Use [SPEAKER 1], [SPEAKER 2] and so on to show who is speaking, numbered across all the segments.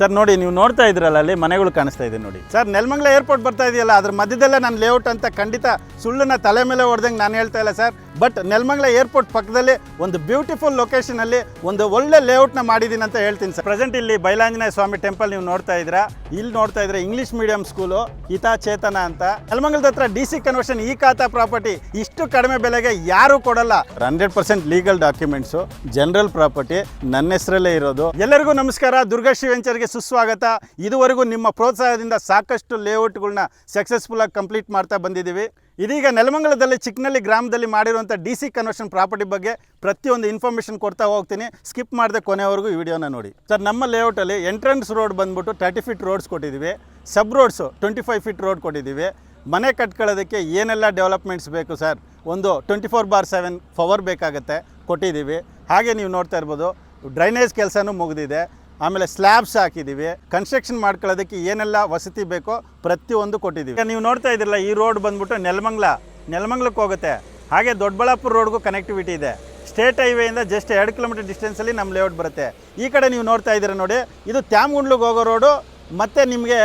[SPEAKER 1] Sir, ನೋಡಿ, ನೀವು ನೋಡ್ತಾ ಇದ್ರಲ್ಲ, ಅಲ್ಲಿ ಮನೆಗಳು ಕಾಣಿಸ್ತಾ ಇದೆ ನೋಡಿ. ಸರ್, ನೆಲಮಂಗ್ಲ ಏರ್ಪೋರ್ಟ್ ಬರ್ತಾ ಇದೆಯಲ್ಲ, ಅದ್ರ ಮಧ್ಯದಲ್ಲೇ ನಾನು ಲೇಔಟ್ ಅಂತ ಖಂಡಿತ ಸುಳ್ಳನ್ನ ತಲೆ ಮೇಲೆ ಹೊಡೆದಂಗೆ ನಾನು ಹೇಳ್ತಾ ಇಲ್ಲ ಸರ್. ಬಟ್ ನೆಲಮಂಗ್ಲ ಏರ್ಪೋರ್ಟ್ ಪಕ್ಕದಲ್ಲಿ ಒಂದು ಬ್ಯೂಟಿಫುಲ್ ಲೊಕೇಶನ್ ಅಲ್ಲಿ ಒಂದು ಒಳ್ಳೆ ಲೇಔಟ್ನ ಮಾಡಿದ್ದೀನಿ ಅಂತ ಹೇಳ್ತೀನಿ ಸರ್. ಪ್ರೆಸೆಂಟ್ ಇಲ್ಲಿ ಬೈಲಾಂಜನೇಯ ಸ್ವಾಮಿ ಟೆಂಪಲ್ ನೀವು ನೋಡ್ತಾ ಇದ್ದೀರಾ? ಇಲ್ಲಿ ನೋಡ್ತಾ ಇದ್ರೆ English medium school Hita Chetana ಅಂತ. ನೆಲಮಂಗಲದ ಹತ್ರ ಡಿ ಸಿ ಕನ್ವರ್ಷನ್ ಈ ಖಾತಾ ಪ್ರಾಪರ್ಟಿ ಇಷ್ಟು ಕಡಿಮೆ ಬೆಲೆಗೆ ಯಾರು ಕೊಡಲ್ಲ. Hundred percent legal documents general property ನನ್ನ ಹೆಸರಲ್ಲೇ ಇರೋದು. ಎಲ್ಲರಿಗೂ ನಮಸ್ಕಾರ ದುರ್ಗಾಶ್ರೀ ವೆಂಚರ್ಗೆ ಸುಸ್ವಾಗತ. ಇದುವರೆಗೂ ನಿಮ್ಮ ಪ್ರೋತ್ಸಾಹದಿಂದ ಸಾಕಷ್ಟು ಲೇಔಟ್ಗಳನ್ನ ಸಕ್ಸಸ್ಫುಲ್ಲಾಗಿ ಕಂಪ್ಲೀಟ್ ಮಾಡ್ತಾ ಬಂದಿದ್ದೀವಿ. ಇದೀಗ ನೆಲಮಂಗಲದಲ್ಲಿ ಚಿಕ್ಕನಳ್ಳಿ ಗ್ರಾಮದಲ್ಲಿ ಮಾಡಿರುವಂಥ ಡಿ ಸಿ ಕನ್ವರ್ಷನ್ ಪ್ರಾಪರ್ಟಿ ಬಗ್ಗೆ ಪ್ರತಿಯೊಂದು ಇನ್ಫಾರ್ಮೇಷನ್ ಕೊಡ್ತಾ ಹೋಗ್ತೀನಿ. ಸ್ಕಿಪ್ ಮಾಡದೆ ಕೊನೆವರೆಗೂ ಈ ವಿಡಿಯೋನ ನೋಡಿ. ಸರ್, ನಮ್ಮ ಲೇಔಟಲ್ಲಿ ಎಂಟ್ರೆನ್ಸ್ ರೋಡ್ ಬಂದ್ಬಿಟ್ಟು ತರ್ಟಿ ಫೀಟ್ ರೋಡ್ಸ್ ಕೊಟ್ಟಿದ್ದೀವಿ. Sub roads twenty five feet road ಕೊಟ್ಟಿದ್ದೀವಿ. ಮನೆ ಕಟ್ಕೊಳ್ಳೋದಕ್ಕೆ ಏನೆಲ್ಲ ಡೆವಲಪ್ಮೆಂಟ್ಸ್ ಬೇಕು ಸರ್? ಒಂದು twenty four bar seven power ಬೇಕಾಗುತ್ತೆ, ಕೊಟ್ಟಿದ್ದೀವಿ. ಹಾಗೆ ನೀವು ನೋಡ್ತಾ ಇರ್ಬೋದು, ಡ್ರೈನೇಜ್ ಕೆಲಸನೂ ಮುಗಿದಿದೆ. ಆಮೇಲೆ ಸ್ಲ್ಯಾಬ್ಸ್ ಹಾಕಿದ್ದೀವಿ ಕನ್ಸ್ಟ್ರಕ್ಷನ್ ಮಾಡ್ಕೊಳ್ಳೋದಕ್ಕೆ ಏನೆಲ್ಲ ವಸತಿ ಬೇಕೋ ಪ್ರತಿಯೊಂದು ಕೊಟ್ಟಿದ್ದೀವಿ ನೀವು ನೋಡ್ತಾ ಇದ್ರಲ್ಲ ಈ ರೋಡ್ ಬಂದ್ಬಿಟ್ಟು ನೆಲಮಂಗ್ಲ. ನೆಲಮಂಗ್ಲಕ್ಕೆ ಹೋಗುತ್ತೆ. ಹಾಗೆ ದೊಡ್ಡಬಳ್ಳಾಪುರ ರೋಡ್ಗೂ ಕನೆಕ್ಟಿವಿಟಿ ಇದೆ. ಸ್ಟೇಟ್ ಹೈವೇಯಿಂದ ಜಸ್ಟ್ ಎರಡು ಕಿಲೋಮೀಟರ್ ಡಿಸ್ಟೆನ್ಸಲ್ಲಿ ನಮ್ಮ ಲೇಔಟ್ ಬರುತ್ತೆ. ಈ ಕಡೆ ನೀವು ನೋಡ್ತಾ ಇದ್ದೀರ ನೋಡಿ, ಇದು ತ್ಯಾಮಗುಂಡ್ಲಿಗೆ ಹೋಗೋ ರೋಡು ಮತ್ತು ನಿಮಗೆ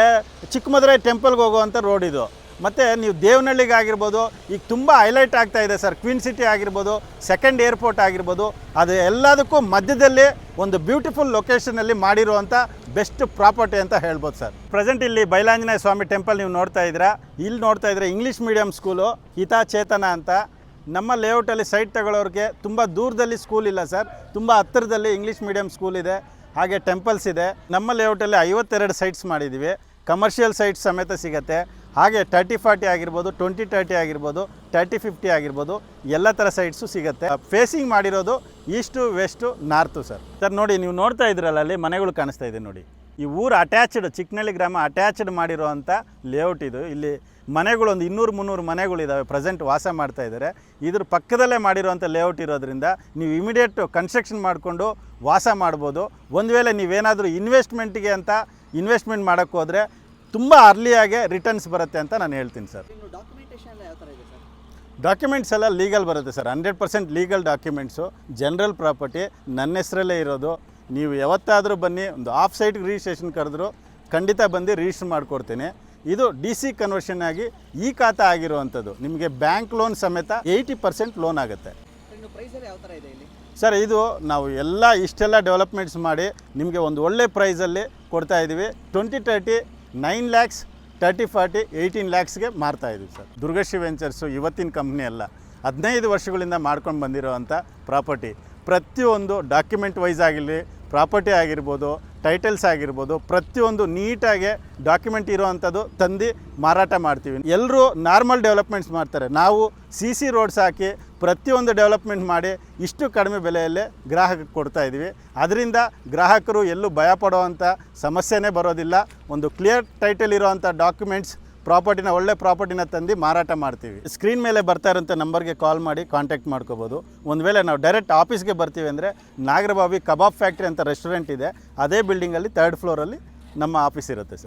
[SPEAKER 1] ಚಿಕ್ಕಮದುರೈ ಟೆಂಪಲ್ಗೆ ಹೋಗುವಂಥ ರೋಡ್ ಇದು. ಮತ್ತು ನೀವು ದೇವನಹಳ್ಳಿಗೆ ಆಗಿರ್ಬೋದು ಈಗ ತುಂಬ ಹೈಲೈಟ್ ಆಗ್ತಾ ಇದೆ ಸರ್ ಕ್ವೀನ್ ಸಿಟಿ ಆಗಿರ್ಬೋದು ಸೆಕೆಂಡ್ ಏರ್ಪೋರ್ಟ್ ಆಗಿರ್ಬೋದು, ಅದು ಎಲ್ಲದಕ್ಕೂ ಮಧ್ಯದಲ್ಲಿ ಒಂದು ಬ್ಯೂಟಿಫುಲ್ ಲೊಕೇಶನಲ್ಲಿ ಮಾಡಿರುವಂಥ ಬೆಸ್ಟ್ ಪ್ರಾಪರ್ಟಿ ಅಂತ ಹೇಳ್ಬೋದು ಸರ್. ಪ್ರೆಸೆಂಟ್ ಇಲ್ಲಿ ಬೈಲಾಂಜನೇಯ ಸ್ವಾಮಿ ಟೆಂಪಲ್ ನೀವು ನೋಡ್ತಾ ಇದ್ದೀರಾ? ಇಲ್ಲಿ ನೋಡ್ತಾ ಇದ್ರೆ English medium school Hita Chetana ಅಂತ. ನಮ್ಮ ಲೇಔಟಲ್ಲಿ ಸೈಟ್ ತಗೊಳ್ಳೋರಿಗೆ ತುಂಬ ದೂರದಲ್ಲಿ ಸ್ಕೂಲ್ ಇಲ್ಲ ಸರ್, ತುಂಬ ಹತ್ತಿರದಲ್ಲಿ ಇಂಗ್ಲೀಷ್ ಮೀಡಿಯಂ ಸ್ಕೂಲ್ ಇದೆ, ಹಾಗೆ ಟೆಂಪಲ್ಸ್ ಇದೆ. ನಮ್ಮ ಲೇಔಟಲ್ಲಿ ಐವತ್ತೆರಡು ಸೈಟ್ಸ್ ಮಾಡಿದ್ದೀವಿ. ಕಮರ್ಷಿಯಲ್ ಸೈಟ್ ಸಮೇತ ಸಿಗುತ್ತೆ. ಹಾಗೆ ತರ್ಟಿ ಫಾರ್ಟಿ ಆಗಿರ್ಬೋದು ಟ್ವೆಂಟಿ ತರ್ಟಿ ಆಗಿರ್ಬೋದು ತರ್ಟಿ ಫಿಫ್ಟಿ ಆಗಿರ್ಬೋದು, ಎಲ್ಲ ಥರ ಸೈಟ್ಸು ಸಿಗುತ್ತೆ. ಫೇಸಿಂಗ್ ಮಾಡಿರೋದು east west north sir. Sir, ನೋಡಿ, ನೀವು ನೋಡ್ತಾ ಇದ್ರಲ್ಲ, ಅಲ್ಲಿ ಮನೆಗಳು ಕಾಣಿಸ್ತಾ ಇದೆ ನೋಡಿ. ಈ ಊರು ಅಟ್ಯಾಚ್ಡ್ ಚಿಕ್ಕನಳ್ಳಿ ಗ್ರಾಮ ಅಟ್ಯಾಚ್ಡ್ ಮಾಡಿರೋ ಅಂಥ ಲೇಔಟ್ ಇದು. ಇಲ್ಲಿ ಮನೆಗಳು ಒಂದು ಇನ್ನೂರು, ಮುನ್ನೂರು ಮನೆಗಳಿದ್ದಾವೆ ಪ್ರೆಸೆಂಟ್ ವಾಸ ಮಾಡ್ತಾ ಇದ್ದಾರೆ ಇದ್ರ ಪಕ್ಕದಲ್ಲೇ ಮಾಡಿರೋವಂಥ ಲೇಔಟ್ ಇರೋದ್ರಿಂದ ನೀವು ಇಮಿಡಿಯೇಟ್ ಕನ್ಸ್ಟ್ರಕ್ಷನ್ ಮಾಡಿಕೊಂಡು ವಾಸ ಮಾಡ್ಬೋದು. ಒಂದು ವೇಳೆ ನೀವೇನಾದರೂ ಇನ್ವೆಸ್ಟ್ಮೆಂಟ್ಗೆ ಅಂತ ಇನ್ವೆಸ್ಟ್ಮೆಂಟ್ ಮಾಡೋಕ್ಕೆ ಹೋದರೆ ತುಂಬ ಅರ್ಲಿಯಾಗೆ ರಿಟರ್ನ್ಸ್ ಬರುತ್ತೆ ಅಂತ ನಾನು ಹೇಳ್ತೀನಿ ಸರ್. ಡಾಕ್ಯುಮೆಂಟ್ಸ್ ಎಲ್ಲ ಲೀಗಲ್ ಬರುತ್ತೆ sir. Hundred percent legal documents general property ನನ್ನ ಹೆಸರಲ್ಲೇ ಇರೋದು. ನೀವು ಯಾವತ್ತಾದರೂ ಬನ್ನಿ ಒಂದು ಆಫ್ ಸೈಟ್ ರಿಜಿಸ್ಟ್ರೇಷನ್ ಕರೆದ್ರು ಖಂಡಿತ ಬಂದು ರಿಜಿಸ್ಟರ್ ಮಾಡಿಕೊಡ್ತೀನಿ. ಇದು ಡಿ ಸಿ ಕನ್ವರ್ಷನ್ ಆಗಿ ಈ ಖಾತಾ ಆಗಿರುವಂಥದ್ದು. ನಿಮಗೆ ಬ್ಯಾಂಕ್ ಲೋನ್ ಸಮೇತ ಏಯ್ಟಿ ಪರ್ಸೆಂಟ್ ಲೋನ್ ಆಗುತ್ತೆ. ಸರ್ ಇದು ನಾವು ಎಲ್ಲ ಇಷ್ಟೆಲ್ಲ ಡೆವಲಪ್ಮೆಂಟ್ಸ್ ಮಾಡಿ ನಿಮಗೆ ಒಂದು ಒಳ್ಳೆ ಪ್ರೈಸಲ್ಲಿ ಕೊಡ್ತಾ ಇದ್ದೀವಿ twenty thirty nine lakhs, thirty, forty, eighteen ಲ್ಯಾಕ್ಸ್ಗೆ ಮಾರ್ತಾ ಇದ್ದೀವಿ ಸರ್. ದುರ್ಗಶ್ರೀ ವೆಂಚರ್ಸು ಇವತ್ತಿನ ಕಂಪ್ನಿ ಅಲ್ಲ. ಹದಿನೈದು ವರ್ಷಗಳಿಂದ ಮಾಡ್ಕೊಂಡು ಬಂದಿರೋವಂಥ ಪ್ರಾಪರ್ಟಿ. ಪ್ರತಿಯೊಂದು ಡಾಕ್ಯುಮೆಂಟ್ ವೈಸ್ ಆಗಿರಲಿ ಪ್ರಾಪರ್ಟಿ ಆಗಿರ್ಬೋದು ಟೈಟಲ್ಸ್ ಆಗಿರ್ಬೋದು, ಪ್ರತಿಯೊಂದು ನೀಟಾಗಿ ಡಾಕ್ಯುಮೆಂಟ್ ಇರೋವಂಥದ್ದು ತಂದು ಮಾರಾಟ ಮಾಡ್ತೀವಿ. ಎಲ್ಲರೂ ನಾರ್ಮಲ್ ಡೆವಲಪ್ಮೆಂಟ್ಸ್ ಮಾಡ್ತಾರೆ. ನಾವು ಸಿ ಸಿ ರೋಡ್ಸ್ ಹಾಕಿ ಪ್ರತಿಯೊಂದು ಡೆವಲಪ್ಮೆಂಟ್ ಮಾಡಿ ಇಷ್ಟು ಕಡಿಮೆ ಬೆಲೆಯಲ್ಲೇ ಗ್ರಾಹಕಕ್ಕೆ ಕೊಡ್ತಾ ಇದ್ದೀವಿ. ಅದರಿಂದ ಗ್ರಾಹಕರು ಎಲ್ಲೂ ಭಯ ಪಡುವಂಥ ಸಮಸ್ಯೆನೇ ಬರೋದಿಲ್ಲ. ಒಂದು ಕ್ಲಿಯರ್ ಟೈಟಲ್ ಇರೋವಂಥ ಡಾಕ್ಯುಮೆಂಟ್ಸ್ ಪ್ರಾಪರ್ಟಿನ, ಒಳ್ಳೆ ಪ್ರಾಪರ್ಟಿನ ತಂದು ಮಾರಾಟ ಮಾಡ್ತೀವಿ. ಸ್ಕ್ರೀನ್ ಮೇಲೆ ಬರ್ತಾ ಇರೋಂಥ ನಂಬರ್ಗೆ ಕಾಲ್ ಮಾಡಿ ಕಾಂಟ್ಯಾಕ್ಟ್ ಮಾಡ್ಕೋಬೋದು. ಒಂದು ವೇಳೆ ನಾವು ಡೈರೆಕ್ಟ್ ಆಫೀಸ್ಗೆ ಬರ್ತೀವಿ ಅಂದರೆ ನಾಗರಬಾವಿ ಕಬಾಬ್ ಫ್ಯಾಕ್ಟ್ರಿ ಅಂತ ರೆಸ್ಟೋರೆಂಟ್ ಇದೆ, ಅದೇ ಬಿಲ್ಡಿಂಗಲ್ಲಿ ತರ್ಡ್ ಫ್ಲೋರಲ್ಲಿ ನಮ್ಮ ಆಫೀಸ್ ಇರುತ್ತೆ ಸರ್.